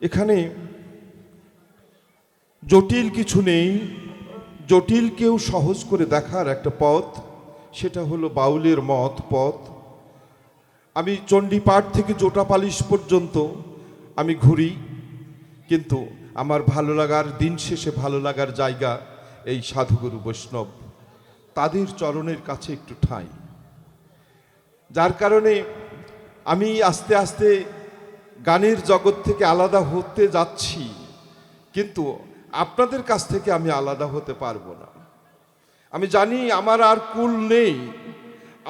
এখানে জটিল কিছু নেই জটিলকেও সহজ করে দেখার একটা পথ, সেটা হলো বাউলের মত পথ। আমি চণ্ডীপাঠ থেকে জোটা পালিশ পর্যন্ত আমি ঘুরি, কিন্তু আমার ভালো লাগার দিন শেষে ভালো লাগার জায়গা এই সাধুগুরু বৈষ্ণব। তাদের চরণের কাছে একটু ঠাঁই। যার কারণে আমি আস্তে আস্তে গানের জগৎ থেকে আলাদা হতে যাচ্ছি, কিন্তু আপনাদের কাছ থেকে আমি আলাদা হতে পারব না। আমি জানি আমার আর কুল নেই,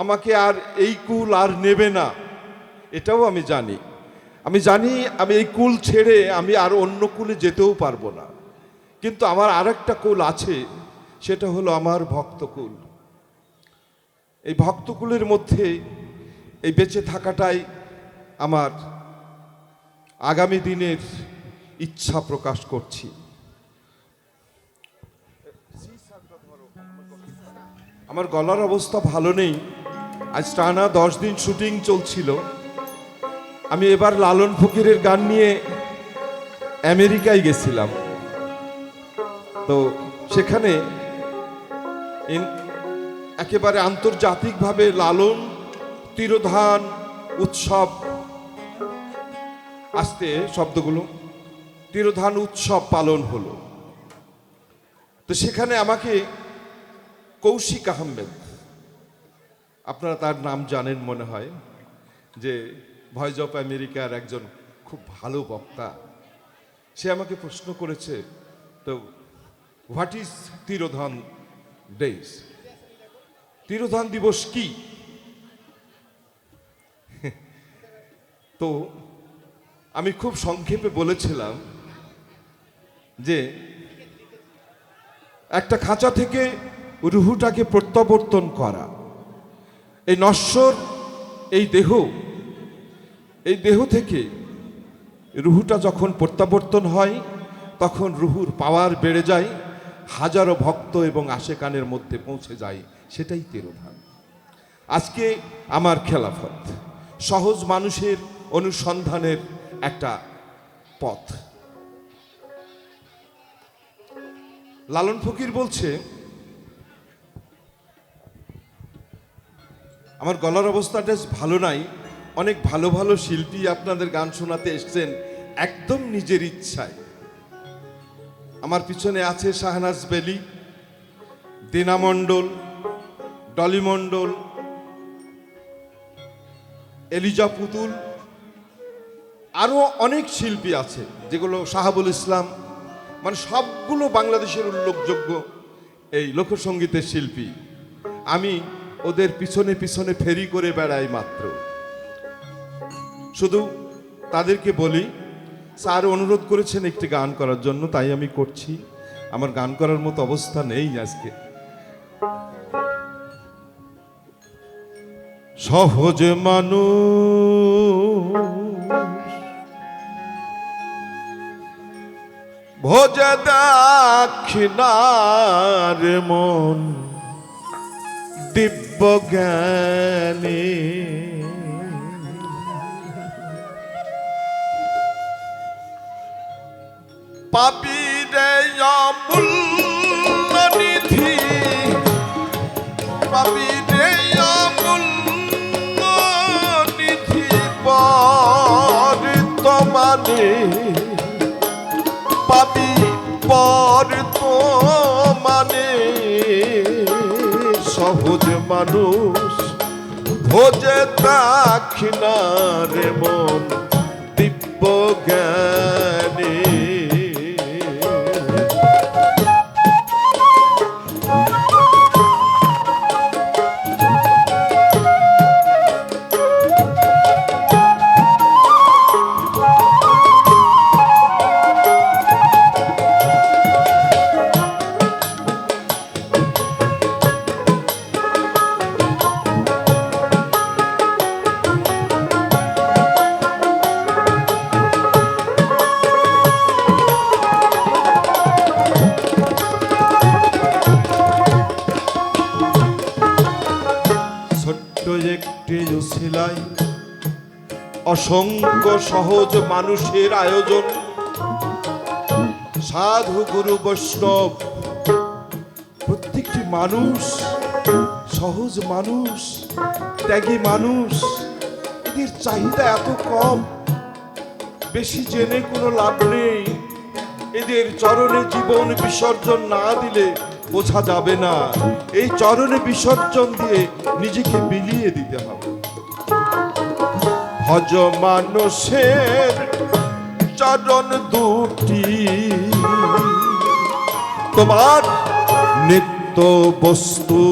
আমাকে আর এই কুল আর নেবে না, এটাও আমি জানি। আমি জানি আমি এই কুল ছেড়ে আমি আর অন্য কুলে যেতেও পারব না। কিন্তু আমার আর একটা কুল আছে, সেটা হলো আমার ভক্তকুল এই ভক্তকুলের মধ্যে এই বেঁচে থাকাটাই আমার আগামী দিনের ইচ্ছা প্রকাশ করছি। আমার গলার অবস্থা ভালো নেই। আজ টানা দশ দিন শুটিং চলছিল। আমি এবার লালন ফকিরের গান নিয়ে আমেরিকায় গেছিলাম। তো সেখানে একেবারে আন্তর্জাতিকভাবে লালন, তিরোধান, উৎসব আসতে শব্দগুলো, তিরোধান উৎসব পালন হলো। তো সেখানে আমাকে কৌশিক আহমেদ, আপনারা তার নাম জানেন মনে হয়, যে ভয়েস অফ আমেরিকার একজন খুব ভালো বক্তা, সে আমাকে প্রশ্ন করেছে, তো হোয়াট ইজ তিরোধান ডেজ তিরোধান দিবস কি? তো আমি খুব সংক্ষেপে বলেছিলাম যে একটা খাঁচা থেকে রুহুটাকে প্রত্যাবর্তন করা। এই নশ্বর, এই দেহ এই দেহ থেকে রুহুটা যখন প্রত্যাবর্তন হয়, তখন রুহুর পাওয়ার বেড়ে যায়, হাজারো ভক্ত এবং আশেকানের মধ্যে পৌঁছে যায়, সেটাই তিরোধান। আজকে আমার খেলাফত, সহজ মানুষের অনুসন্ধানের একটা পথ। লালন ফকির বলছে, আমার গলার অবস্থাটা ভালো নাই। অনেক ভালো ভালো শিল্পী আপনাদের গান শোনাতে এসছেন একদম নিজের ইচ্ছায়। আমার পিছনে আছে শাহনাজ বেলি, দিনা মণ্ডল, ডলি এলিজা পুতুল আরও অনেক শিল্পী আছে, যেগুলো শাহাবুল ইসলাম মানে সবগুলো বাংলাদেশের উল্লেখযোগ্য এই লোকসঙ্গীতের শিল্পী। আমি ওদের পিছনে পিছনে ফেরি করে বেড়াই মাত্র। শুধু তাদেরকে বলি, স্যার অনুরোধ করেছেন একটি গান করার জন্য, তাই আমি করছি। আমার গান করার মতো অবস্থা নেই আজকে। সহজ মানুষ ভোজ দাক্ষিণার মন দিব্য জ্ঞানী। পাপি রে অমূল্য নিধি, পাপি রে অমূল্য নিধি, পর তোমারে মানুষ ভোজে দাক্ষিণারে মন দিব্য জ্ঞানী। অসংখ্য সহজ মানুষের আয়োজন। সাধু গুরু বৈষ্ণব, প্রত্যেকটি মানুষ, সহজ মানুষ, ত্যাগী মানুষ, এদের চাহিদা এত কম। বেশি জেনে কোনো লাভ নেই। এদের চরণে জীবন বিসর্জন না দিলে বোঝা যাবে না। এই চরণে বিসর্জন দিয়ে নিজেকে বিলিয়ে দিতে হবে। ভজ মানুষের চরণ দুটি। তোমার নিত্য বস্তু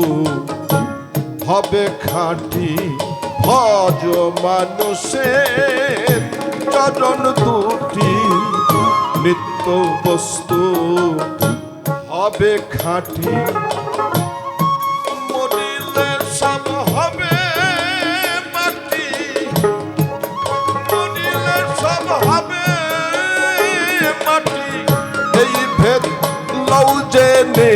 হবে খাঁটি। ভজ মানুষের চরণ দুটি, নিত্য বস্তু হবে খাঁটি। জেনে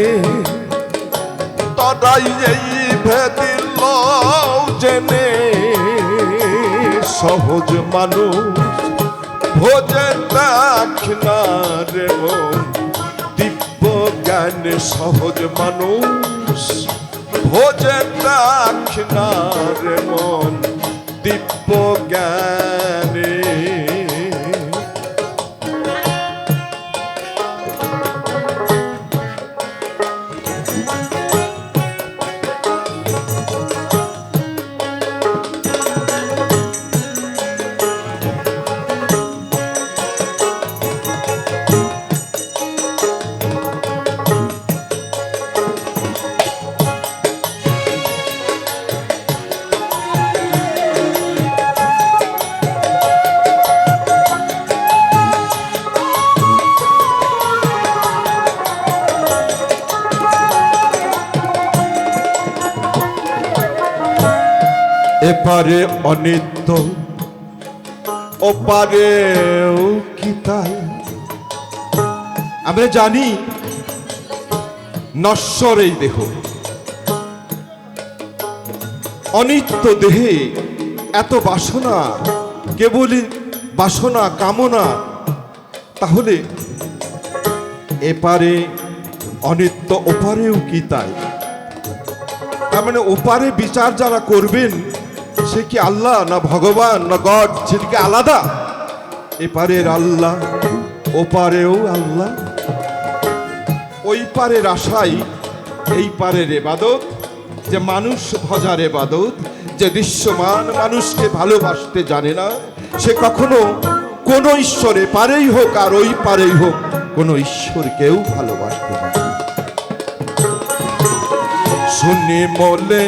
তরাই এই ভেদ লও জেনে সহজ মানুষ ভোজে দাক্ষিণা রে দিব্য জ্ঞান সহজ মানুষ ভোজে দাক্ষিণা রে মন। দিব্য জ্ঞানে এপারে অনিত্য, ওপারে আমরা জানি নশ্বর এই দেহ। অনিত্য দেহে এত বাসনা, কেবলই বাসনা, কামনা। তাহলে এপারে অনিত্য ওপারেও কি তাই তার মানে ওপারে বিচার যারা করবেন সে কি আল্লাহ না ভগবান না গড? সেদিকে আলাদা? এপারের আল্লাহ, ওপারেও আল্লাহ। ওই পারের আশাই, এই পারের এবাদত, যে মানুষ ভজার এবাদত, যে দৃশ্যমান মানুষকে ভালোবাসতে জানে না, সে কখনো কোন ঈশ্বরে পারেই হোক আর ওই পারেই হোক, কোন ঈশ্বরকেও ভালোবাসতে না। শুনি মলে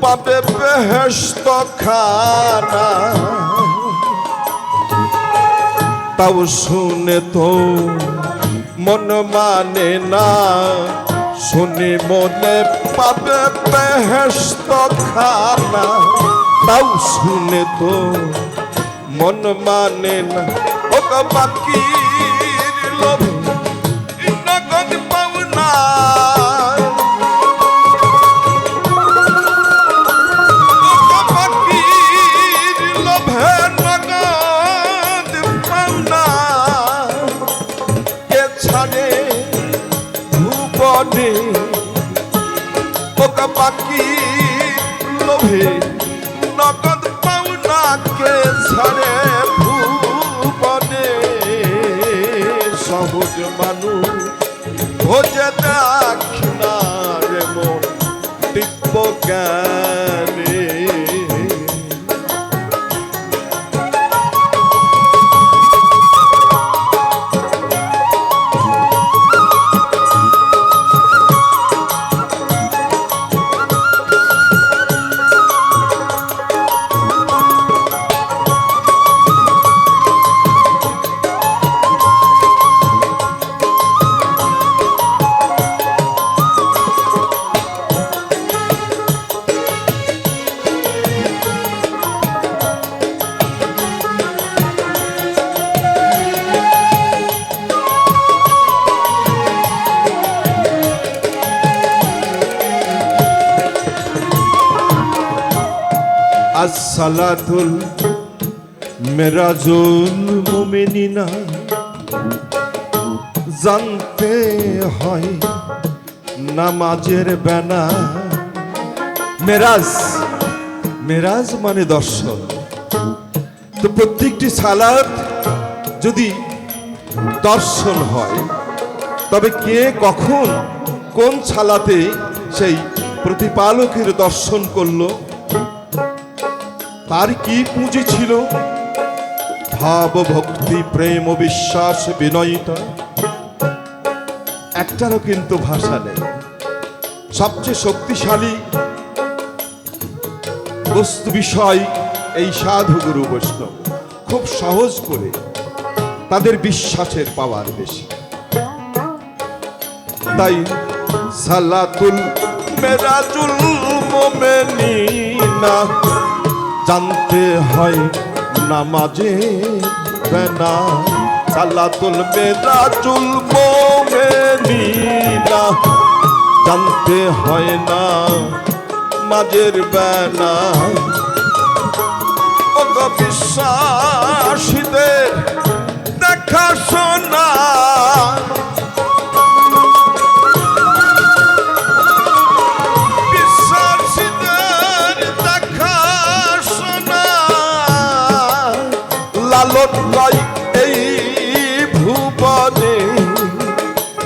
পাবে বেহেস্ত খানা। তাও শুনে তো মন মানে না। শুনি মনে পাবে বেহেস্ত খানা। তাও শুনে তো মন মানে না। ও বাকি লোভ লোভে নগদ পাওনাকে ঝরে ভুবনে। সহজ মানুষ ভোজে দেখ না রে মন দিব্য জ্ঞানে। আসসালাতুল মেরাজুল মুমিনিনা জানতে হয় নামাজের বেনা মেরাজ মেরাজ মানে দর্শন। তো প্রত্যেকটি সালাদ যদি দর্শন হয়, তবে কে কখন কোন ছালাতে সেই প্রতিপালকের দর্শন করল? তার কি পুঁজি ছিল? ভাব ভক্তি প্রেম, বিশ্বাস, বিনয়িতা। একটারও কিন্তু ভাষা নেই। সবচেয়ে শক্তিশালী বস্তু বিষয় এই সাধু গুরু বৈষ্ণব। খুব সহজ করে তাদের বিশ্বাসের পাওয়ার বেশি। তাই সালাতুল মেরাজুল মোমেনিনা জানতে হয় নামাজে বেনা সালাতুল মেরাজুল মোমেনিনা জানতে হয় না মাঝের বেনা। বিশ্বাসীদের দেখা লালন কয় এই ভুবনে,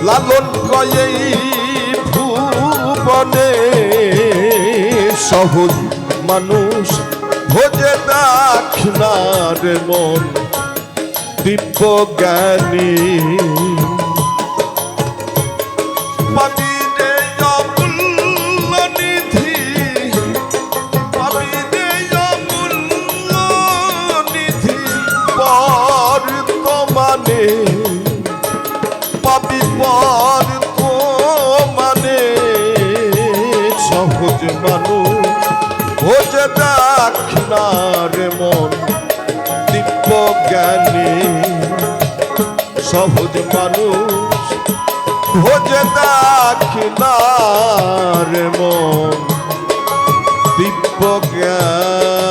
লালন কয় এই ভুবনে। সহজ মানুষ ভোজে দাক্ষিণার মন, দিব্য জ্ঞানী সহজ মানুষ ভোজে দাখিলার মন দিব্য জ্ঞান।